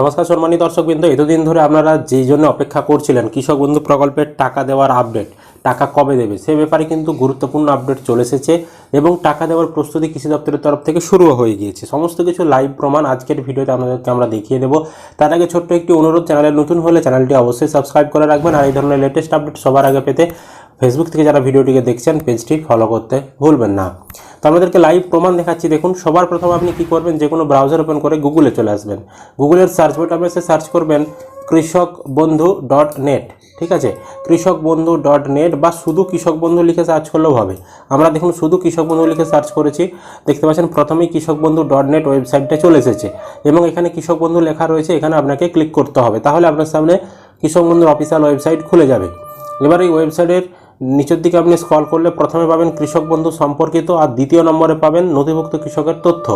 নমস্কার সম্মানী দর্শকবৃন্দ, এতদিন ধরে আপনারা যেই জন্য অপেক্ষা করছিলেন, কৃষক বন্ধু প্রকল্পের টাকা দেওয়ার আপডেট টাকা কবে দেবে, সে ব্যাপারে কিন্তু গুরুত্বপূর্ণ আপডেট চলে এসেছে এবং টাকা দেওয়ার প্রস্তুতি কৃষি দপ্তরের তরফ থেকে শুরু হয়ে গিয়েছে। সমস্ত কিছু লাইভ প্রমাণ আজকের ভিডিওতে আপনাদেরকে আমরা দেখিয়ে দেবো। তার আগে ছোট্ট একটি অনুরোধ, চ্যানেলে নতুন হলে চ্যানেলটি অবশ্যই সাবস্ক্রাইব করে রাখবেন আর এই ধরনের লেটেস্ট আপডেট সবার আগে পেতে ফেসবুক থেকে যারা ভিডিওটিকে দেখছেন পেজটি ফলো করতে ভুলবেন না। তো আমাদেরকে লাইভ প্রমাণ দেখাচ্ছি। দেখুন, সবার প্রথম আপনি কি করবেন, যে কোনো ব্রাউজার ওপেন করে গুগলে চলে আসবেন। গুগলের সার্চ বাটনে এসে সার্চ করবেন কৃষক বন্ধু ডট নেট ঠিক আছে? কৃষক বন্ধু ডট নেট বা শুধু কৃষক বন্ধু লিখে সার্চ করলেও হবে। আমরা দেখুন, শুধু কৃষক বন্ধু লিখে সার্চ করেছি। দেখতে পাচ্ছেন, প্রথমেই কৃষক বন্ধু ডট নেট ওয়েবসাইটটা চলে এসেছে এবং এখানে কৃষক বন্ধু লেখা রয়েছে, এখানে আপনাকে ক্লিক করতে হবে। তাহলে আপনার সামনে কৃষক বন্ধুর অফিসিয়াল ওয়েবসাইট খুলে যাবে। এবার এই ওয়েবসাইটের নিচের দিকে আপনি স্ক্রল করলে প্রথমে পাবেন কৃষক বন্ধু সম্পর্কিত আর দ্বিতীয় নম্বরে পাবেন নথিভুক্ত কৃষকের তথ্য।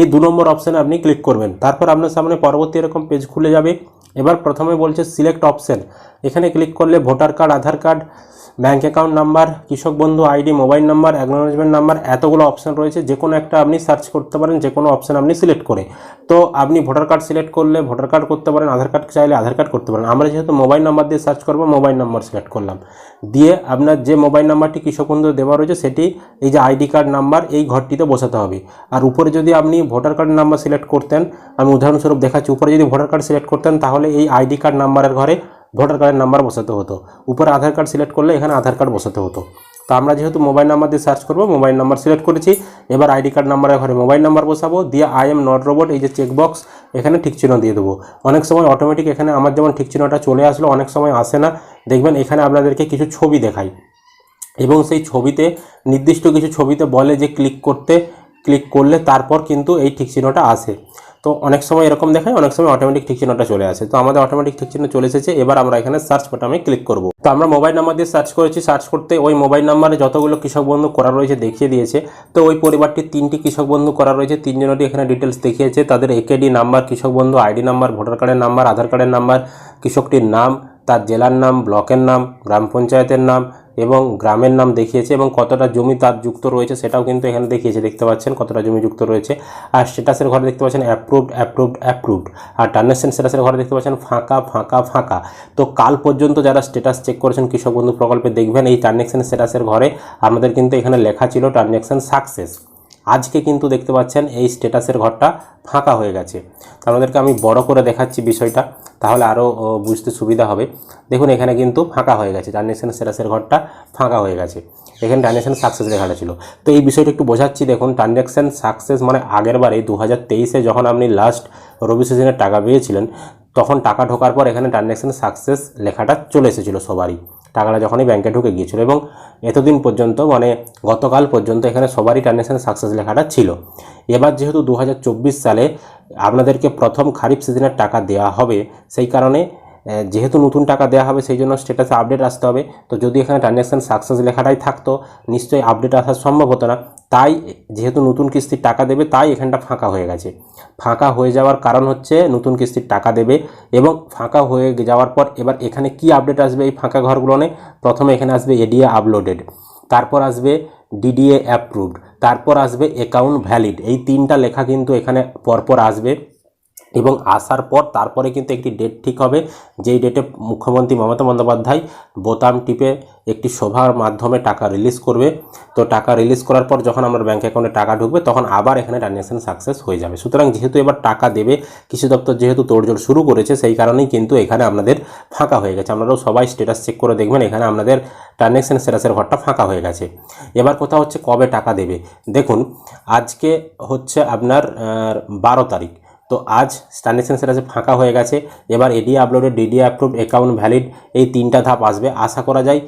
এই দু নম্বর অপশানে আপনি ক্লিক করবেন। তারপর আপনার সামনে পরবর্তী এরকম পেজ খুলে যাবে। এবার প্রথমে বলছে সিলেক্ট অপশান এখানে ক্লিক করলে voter card Aadhaar card bank account number, Krishak Bandhu ID, mobile number acknowledgement number, এতগুলো অপশান রয়েছে। যে কোনো একটা আপনি সার্চ করতে পারেন যে কোনো অপশান আপনি সিলেক্ট করে। তো আপনি ভোটার কার্ড সিলেক্ট করলে ভোটার কার্ড করতে পারেন, আধার কার্ড চাইলে আধার কার্ড করতে পারেন। আমরা যেহেতু মোবাইল নাম্বার দিয়ে সার্চ করব, মোবাইল নাম্বার সিলেক্ট করলাম। দিয়ে আপনার যে মোবাইল নাম্বারটি কৃষক বন্ধু দেওয়া রয়েছে, সেটি এই যে আইডি কার্ড নাম্বার, এই ঘরটিতে বসাতে হবে। আর উপরে যদি আপনি ভোটার কার্ড নাম্বার সিলেক্ট করতেন, আমি উদাহরণস্বরূপ দেখাচ্ছি, উপরে যদি ভোটার কার্ড সিলেক্ট করতেন, তাহলে এই আইডি কার্ড নাম্বারের ঘরে ভোটার কার্ডের নাম্বার বসাতে হতো। উপরে আধার কার্ড সিলেক্ট করলে এখানে আধার কার্ড বসাতে হতো। তো আমরা যেহেতু মোবাইল নাম্বার দিয়ে সার্চ করব, মোবাইল নাম্বার সিলেক্ট করেছি। এবার আইডি কার্ড নাম্বারের ঘরে মোবাইল নাম্বার বসাবো। দিয়ে আই এম নট রোবট এই যে চেকবক্স এখানে ঠিক চিহ্ন দিয়ে দেবো। অনেক সময় অটোমেটিক এখানে আমার যেমন ঠিক চিহ্নটা চলে আসলো, অনেক সময় আসে না। দেখবেন এখানে আপনাদেরকে কিছু ছবি দেখাই। এবং সেই ছবিতে, নির্দিষ্ট কিছু ছবিতে বলে যে ক্লিক করতে ক্লিক করলে তারপর কিন্তু এই ঠিক চিহ্নটা আসে। তো অনেক সময় এরকম দেখায়, অনেক সময় অটোমেটিক ঠিক চিহ্নটা চলে আসে। তো আমাদের অটোমেটিক ঠিক চিহ্ন চলে এসেছে, এবার আমরা এখানে সার্চ বাটনে ক্লিক করব। তো আমরা মোবাইল নাম্বার দিয়ে সার্চ করেছি সার্চ করতে ওই মোবাইল নাম্বারে যতগুলো কৃষক বন্ধু করা রয়েছে দেখিয়ে দিয়েছে। তো ওই পরিবারটির তিনটি কৃষক বন্ধু করা রয়েছে তিনজনেরই এখানে ডিটেলস দেখিয়েছে। তাদের AKD number Krishak Bandhu ID number voter কার্ডের নাম্বার আধার কার্ডের নাম্বার কৃষকটির নাম, তার জেলার নাম, ব্লকের নাম, গ্রাম পঞ্চায়েতের নাম এবং গ্রামের নাম দেখিয়েছে এবং কতটা জমি তার যুক্ত রয়েছে সেটাও কিন্তু এখানে দেখিয়েছে। দেখতে পাচ্ছেন কতটা জমি যুক্ত রয়েছে। আর স্ট্যাটাসের ঘরে দেখতে পাচ্ছেন অ্যাপ্রুভড অ্যাপ্রুভড অ্যাপ্রুভড আর ট্রানজাকশন স্ট্যাটাসের ঘরে দেখতে পাচ্ছেন ফাঁকা ফাঁকা ফাঁকা। তো কাল পর্যন্ত যারা স্ট্যাটাস চেক করেছেন কৃষক বন্ধু প্রকল্পে দেখবেন এই ট্রানজ্যাকশন স্ট্যাটাসের ঘরে আমাদের কিন্তু এখানে লেখা ছিল ট্রানজ্যাকশন সাকসেস আজকে কিন্তু দেখতে পাচ্ছেন এই স্ট্যাটাসের ঘরটা ফাঁকা হয়ে গেছে। আপনাদেরকে আমি বড় করে দেখাচ্ছি বিষয়টা, তাহলে আরও বুঝতে সুবিধা হবে। দেখুন, এখানে কিন্তু ফাঁকা হয়ে গেছে। ট্রানজ্যাকশন স্ট্যাটাসের ঘরটা ফাঁকা হয়ে গেছে। এখানে ট্রানজ্যাকশন সাকসেস লেখাটা ছিল। তো এই বিষয়টা একটু বোঝাচ্ছি। দেখুন ট্রানজ্যাকশন সাকসেস মানে আগের বারে দু হাজার তেইশে যখন আপনি লাস্ট রবি সিজনের টাকা পেয়েছিলেন, তখন টাকা ঢোকার পর এখানে ট্রানজ্যাকশন সাকসেস লেখাটা চলে এসেছিল সবারই। টাকাটা যখনই ব্যাংকে ঢুকে গিয়েছিল এবং এতদিন পর্যন্ত মানে গতকাল পর্যন্ত এখানে সবারই ট্রানজ্যাকশান সাকসেস লেখাটা ছিল। এবার যেহেতু দু হাজার চব্বিশ সালে আপনাদেরকে প্রথম খারিফ সিজনের টাকা দেওয়া হবে, সেই কারণে যেহেতু নতুন টাকা দেওয়া হবে, সেই জন্য স্ট্যাটাসে আপডেট আসতে হবে। তো যদি এখানে ট্রানজ্যাকশান সাকসেস লেখাটাই থাকতো, নিশ্চয়ই আপডেট আসা সম্ভব হতো না। তাই যেহেতু নতুন কিস্তির টাকা দেবে, তাই এখানটা ফাঁকা হয়ে গেছে। ফাঁকা হয়ে যাওয়ার কারণ হচ্ছে নতুন কিস্তির টাকা দেবে এবং ফাঁকা হয়ে যাওয়ার পর এবার এখানে কি আপডেট আসবে এই ফাঁকা ঘরগুলোনে প্রথমে এখানে আসবে এডিএ আপলোডেড তারপর আসবে ডিডিএ অ্যাপ্রুভড তারপর আসবে অ্যাকাউন্ট ভ্যালিড এই তিনটা লেখা কিন্তু এখানে পরপর আসবে। এবং আসার পর তারপরে কিন্তু একটি ডেট ঠিক হবে। যেই ডেটে মুখ্যমন্ত্রী মমতা বন্দ্যোপাধ্যায় বোতাম টিপে একটি সভার মাধ্যমে টাকা রিলিজ করবে। তো টাকা রিলিজ করার পর যখন আমার ব্যাঙ্ক অ্যাকাউন্টে টাকা ঢুকবে, তখন আবার এখানে ট্রানজ্যাকশন সাকসেস হয়ে যাবে। সুতরাং যেহেতু এবার টাকা দেবে, কৃষি দপ্তর যেহেতু তোড়জোড় শুরু করেছে, সেই কারণেই কিন্তু এখানে আপনাদের ফাঁকা হয়ে গেছে। আপনারাও সবাই স্ট্যাটাস চেক করে দেখবেন, এখানে আপনাদের ট্রানজ্যাকশন স্ট্যাটাসের ঘরটা ফাঁকা হয়ে গেছে। এবার কথা হচ্ছে কবে টাকা দেবে। দেখুন, আজকে হচ্ছে আপনার বারো তারিখ। তো আজ ট্রানজ্যাকশন সেটা ফাঁকা হয়ে গেছে। এবার AD uploaded DD approve account valid এই তিনটা ধাপ আসবে। আশা করা যায়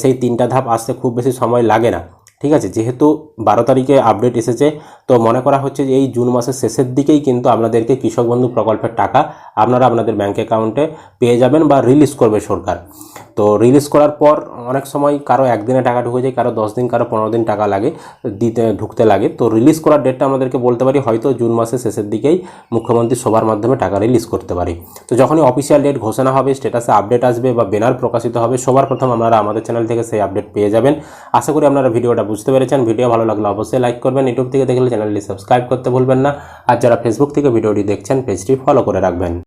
সেই তিনটা ধাপ আসতে খুব বেশি সময় লাগে না। ঠিক আছে, যেহেতু বারো তারিখে আপডেট এসেছে তো মনে করা হচ্ছে যে এই জুন মাসের শেষের দিকেই কিন্তু আপনাদেরকে কৃষক বন্ধু প্রকল্পের টাকা আপনারা আপনাদের ব্যাঙ্ক অ্যাকাউন্টে পেয়ে যাবেন বা রিলিজ করবে সরকার। তো রিলিজ করার পর অনেক সময় কারও একদিনে টাকা ঢুকে যায়, কারও দশ দিন, কারও পনেরো দিন টাকা লাগে, দিতে, ঢুকতে লাগে। তো রিলিজ করার ডেটটা আমাদেরকে বলতে পারি, হয়তো জুন মাসের শেষের দিকেই মুখ্যমন্ত্রী সবার মাধ্যমে টাকা রিলিজ করতে পারি। তো যখনই অফিসিয়াল ডেট ঘোষণা হবে স্ট্যাটাসে আপডেট আসবে বা ব্যানার প্রকাশিত হবে, সবার প্রথম আপনারা আমাদের চ্যানেল থেকে সেই আপডেট পেয়ে যাবেন। আশা করি আপনারা ভিডিওটা বুঝতে পেরেছেন। ভিডিও ভালো লাগলে অবশ্যই লাইক করবেন। ইউটিউব থেকে দেখলে চ্যানেলটি সাবস্ক্রাইব করতে ভুলবেন না। আর যারা ফেসবুক থেকে ভিডিওটি দেখছেন পেজটি ফলো করে রাখবেন।